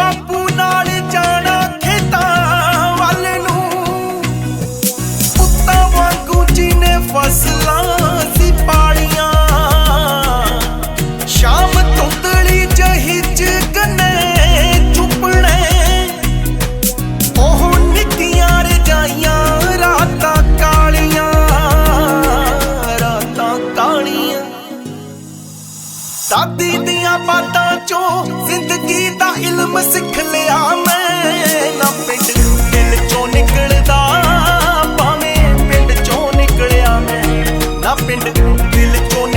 ਬਾਪੂ ਨਾਲ ਜਾਣਾ ਦਾਦੀ ਦੀਆਂ ਬਾਤਾਂ ਚੋਂ ਜ਼ਿੰਦਗੀ ਦਾ ਇਲਮ ਸਿੱਖ ਲਿਆ ਮੈਂ। ਨਾ ਪਿੰਡ ਦਿਲ ਚੋਂ ਨਿਕਲਦਾ, ਭਾਵੇਂ ਪਿੰਡ ਚੋਂ ਨਿਕਲਿਆ ਮੈਂ। ਨਾ ਪਿੰਡ ਦਿਲ ਚੋਂ